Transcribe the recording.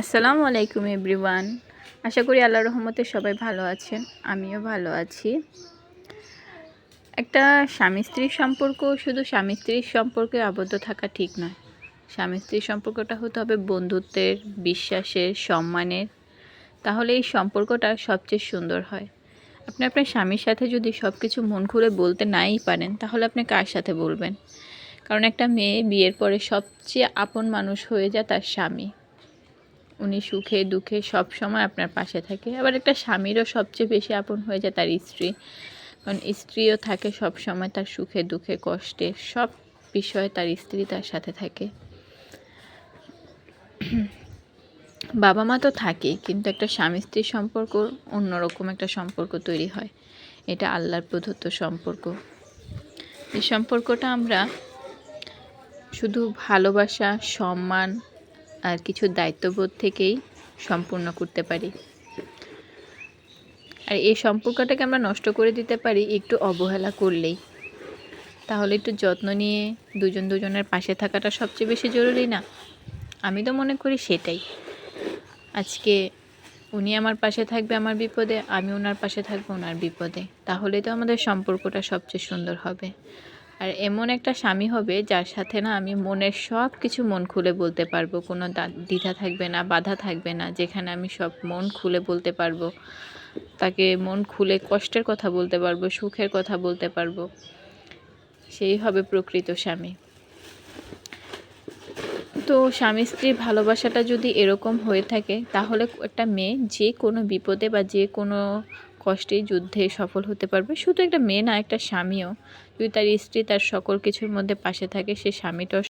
আসসালামু আলাইকুম এভরিওয়ান। আশা করি আল্লাহ রহমতে সবাই ভালো আছেন, আমিও ভালো আছি। একটা স্বামী স্ত্রীর সম্পর্ক শুধু স্বামী স্ত্রীর সম্পর্কে আবদ্ধ থাকা ঠিক নয়। স্বামী স্ত্রীর সম্পর্কটা হতে হবে বন্ধুত্বের, বিশ্বাসের, সম্মানের। তাহলে এই সম্পর্কটা সবচেয়ে সুন্দর হয়। আপনি আপনার স্বামীর সাথে যদি সব কিছু মন খুলে বলতে নাই পারেন, তাহলে আপনি কার সাথে বলবেন? কারণ একটা মেয়ে বিয়ের পরে সবচেয়ে আপন মানুষ হয়ে যায় তার স্বামী। উনি সুখে দুঃখে সব সময় আপনার পাশে থাকে। আবার একটা স্বামীরও সবচেয়ে বেশি আপন হয়ে যায় তার স্ত্রী। কারণ স্ত্রীও থাকে সব সময় তার সুখে দুঃখে কষ্টে, সব বিষয়ে তার স্ত্রী তার সাথে থাকে। বাবা মা তো থাকেই কিন্তু একটা স্বামী স্ত্রীর সম্পর্ক অন্যরকম একটা সম্পর্ক তৈরি হয়। এটা আল্লাহর প্রদত্ত সম্পর্ক। এই সম্পর্কটা আমরা শুধু ভালোবাসা, সম্মান আর কিছু দায়িত্ববোধ থেকেই সম্পূর্ণ করতে পারি। আর এই সম্পর্কটাকে আমরা নষ্ট করে দিতে পারি একটু অবহেলা করলেই। তাহলে একটু যত্ন নিয়ে দুজন দুজনের পাশে থাকাটা সবচেয়ে বেশি জরুরি না? আমি তো মনে করি সেটাই। আজকে উনি আমার পাশে থাকবে আমার বিপদে, আমি ওনার পাশে থাকব ওনার বিপদে। তাহলে তো আমাদের সম্পর্কটা সবচেয়ে সুন্দর হবে। আর এমন একটা স্বামী হবে যার সাথে না আমি মনের সব কিছু মন খুলে বলতে পারব। কোনো দ্বিধা থাকবে না, বাধা থাকবে না, যেখানে আমি সব মন খুলে বলতে পারব। তাকে মন খুলে কষ্টের কথা বলতে পারব, সুখের কথা বলতে পারব। সেই হবে প্রকৃত স্বামী। তো স্বামী স্ত্রীর ভালোবাসাটা যদি এরকম হয়ে থাকে, তাহলে একটা মেয়ে যে কোনো বিপদে বা যে কোনো কষ্টে যুদ্ধে সফল হতে পারবে। শুধু একটা মেয়ে না, একটা স্বামীও। যদি তার স্ত্রী তার সকল কিছুর মধ্যে পাশে থাকে, সে স্বামীটাও